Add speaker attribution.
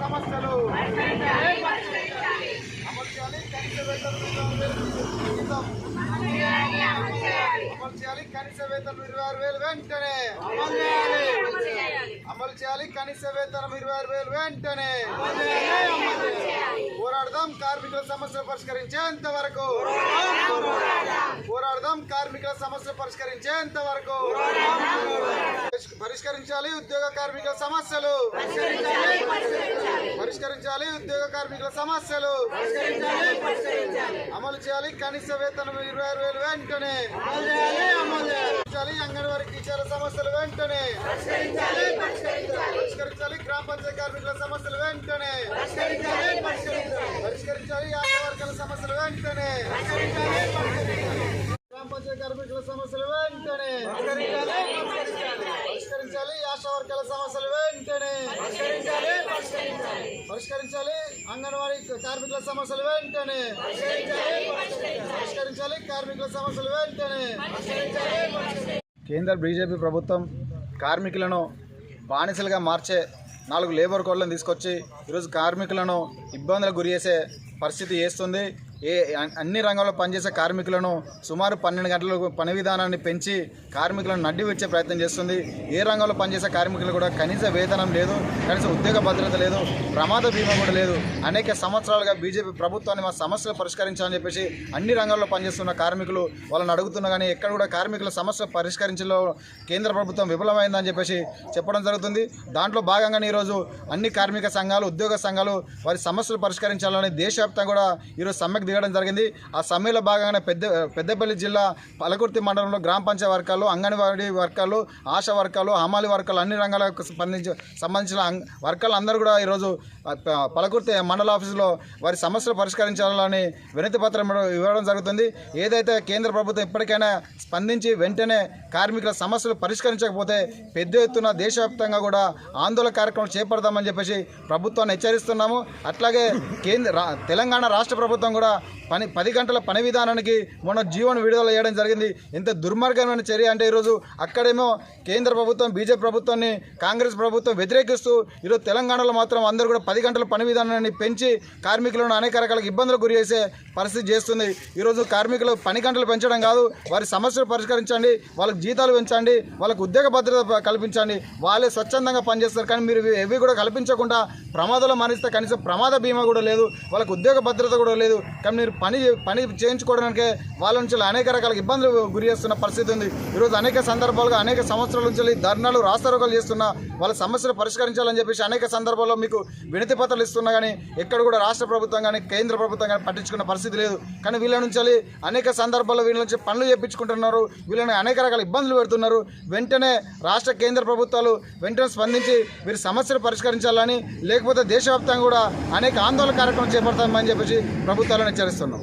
Speaker 1: సమస్యలు. అమలు చేయాలి కనీస వేతనం అమలు చేయాలి కనీస ఇరవై ఆరు వేలు వెంటనే. అమలు చేయాలి కనీస వేతనం ఇరవై ఆరు వేలు వెంటనే. పోరాడదాం కార్మికుల సమస్యలు పరిష్కరించేంత వరకు. పోరాడదాం కార్మికుల సమస్యలు పరిష్కరించేంత వరకు. పరిష్కరించాలి ఉద్యోగ కార్మికుల సమస్యలు. పరిష్కరించాలి ఉద్యోగ కార్మికుల సమస్యలు. అమలు చేయాలి కనీస వేతనం ఇరవై ఆరు వేలు వెంటనే. అంగన్వాడీ టీచర్ల సమస్యలు వెంటనే. పరిష్కరించాలి గ్రామ పంచాయతీ కార్మికుల సమస్యలు వెంటనే. పరిష్కరించాలి వర్గాల సమస్యలు వెంటనే. గ్రామ పంచాయతీ కార్మికుల సమస్యలు వెంటనే. వర్గాల సమస్యలు వెంటనే పరిష్కరించాలి. అంగన్వాడీ కార్మికుల సమస్యలు వెంటనే పరిష్కరించాలి. కార్మికుల సమస్యలు వెంటనే కేంద్ర బీజేపీ ప్రభుత్వం కార్మికులను బానిసలుగా మార్చే నాలుగు లేబర్ కోడ్లను తీసుకొచ్చి ఈరోజు కార్మికులను ఇబ్బందులకు గురి చేసే పరిస్థితి చేస్తుంది ఏ అన్ని రంగాల్లో పనిచేసే కార్మికులను సుమారు పన్నెండు గంటలకు పని విధానాన్ని పెంచి కార్మికులను నడ్డి వచ్చే ప్రయత్నం చేస్తుంది. ఏ రంగంలో పనిచేసే కార్మికులు కూడా కనీస వేతనం లేదు కనీస ఉద్యోగ భద్రత లేదు ప్రమాద బీమా కూడా లేదు. అనేక సంవత్సరాలుగా బీజేపీ ప్రభుత్వాన్ని మా సమస్యలు పరిష్కరించాలని చెప్పేసి అన్ని రంగాల్లో పనిచేస్తున్న కార్మికులు వాళ్ళని అడుగుతున్నా కానీ ఎక్కడ కూడా కార్మికుల సమస్య పరిష్కరించడంలో కేంద్ర ప్రభుత్వం విఫలమైందని చెప్పేసి చెప్పడం జరుగుతుంది. దాంట్లో భాగంగానే ఈరోజు అన్ని కార్మిక సంఘాలు ఉద్యోగ సంఘాలు వారి సమస్యలు పరిష్కరించాలని దేశవ్యాప్తంగా కూడా ఈరోజు సమ్మెకు దిగడం జరిగింది. ఆ సమ్మెలో భాగంగానే పెద్ద పెద్దపల్లి జిల్లా పలకుర్తి మండలంలో గ్రామ పంచాయతీ వర్గాలు అంగన్వాడీ వర్గాలు ఆశా వర్గాలు హమాలి వర్గాలు అన్ని రంగాలకు సంబంధించి సంబంధించిన వర్గాలు అందరూ కూడా ఈరోజు ప- పలకుర్తి మండల ఆఫీసులో వారి సమస్యలు పరిష్కరించాలని వినతి పత్రం ఇవ్వడం- జరుగుతుంది. ఏదైతే కేంద్ర ప్రభుత్వం ఇప్పటికైనా స్పందించి వెంటనే కార్మికుల సమస్యలు పరిష్కరించకపోతే పెద్ద ఎత్తున దేశవ్యాప్తంగా కూడా ఆందోళన కార్యక్రమం చేపడదామని చెప్పేసి ప్రభుత్వాన్ని హెచ్చరిస్తున్నాము. అట్లాగే కేంద్ర తెలంగాణ రాష్ట్ర ప్రభుత్వం కూడా పని పది గంటల పని విధానానికి మొన్న జీవోను విడుదల చేయడం జరిగింది. ఇంత దుర్మార్గమైన చర్య అంటే ఈరోజు అక్కడేమో కేంద్ర ప్రభుత్వం బీజేపీ ప్రభుత్వాన్ని కాంగ్రెస్ ప్రభుత్వం వ్యతిరేకిస్తూ ఈరోజు తెలంగాణలో మాత్రం అందరూ కూడా పది గంటల పని విధానాన్ని పెంచి కార్మికులను అనేక రకాల ఇబ్బందులకు గురి చేసే పరిస్థితి చేస్తుంది. ఈరోజు కార్మికులు పని గంటలు పెంచడం కాదు వారి సమస్యలు పరిష్కరించండి వాళ్ళకి జీతాలు పెంచండి వాళ్ళకు ఉద్యోగ భద్రత కల్పించండి వాళ్ళే స్వచ్ఛందంగా పనిచేస్తారు. కానీ మీరు ఇవి- ఇవి కూడా కల్పించకుండా ప్రమాదంలో మరణిస్తే కనీసం ప్రమాద బీమా కూడా లేదు వాళ్ళకు ఉద్యోగ భద్రత కూడా లేదు. కానీ మీరు పని పని చేయించుకోవడానికే వాళ్ళ నుంచి అనేక రకాల ఇబ్బందులు గురి చేస్తున్న పరిస్థితి ఉంది. ఈరోజు అనేక సందర్భాలుగా అనేక సంవత్సరాల నుంచి ధర్నాలు రాస్తారోకలు చేస్తున్న వాళ్ళ సమస్యలు పరిష్కరించాలని చెప్పేసి అనేక సందర్భాల్లో మీకు వినతి పత్రాలు ఇస్తున్నా కానీ ఎక్కడ కూడా రాష్ట్ర ప్రభుత్వం కానీ కేంద్ర ప్రభుత్వం కానీ పట్టించుకున్న పరిస్థితి లేదు. కానీ వీళ్ళ నుంచి అనేక సందర్భాల్లో వీళ్ళ నుంచి పనులు చేయించుకుంటున్నారు. వీళ్ళని అనేక రకాల ఇబ్బందులు పెడుతున్నారు. వెంటనే రాష్ట్ర కేంద్ర ప్రభుత్వాలు వెంటనే స్పందించి వీరి సమస్యలు పరిష్కరించాలని లేకపోతే దేశవ్యాప్తంగా కూడా అనేక ఆందోళన కార్యక్రమం చేపడతామని చెప్పేసి ప్రభుత్వాలను హెచ్చరిస్తున్నాం.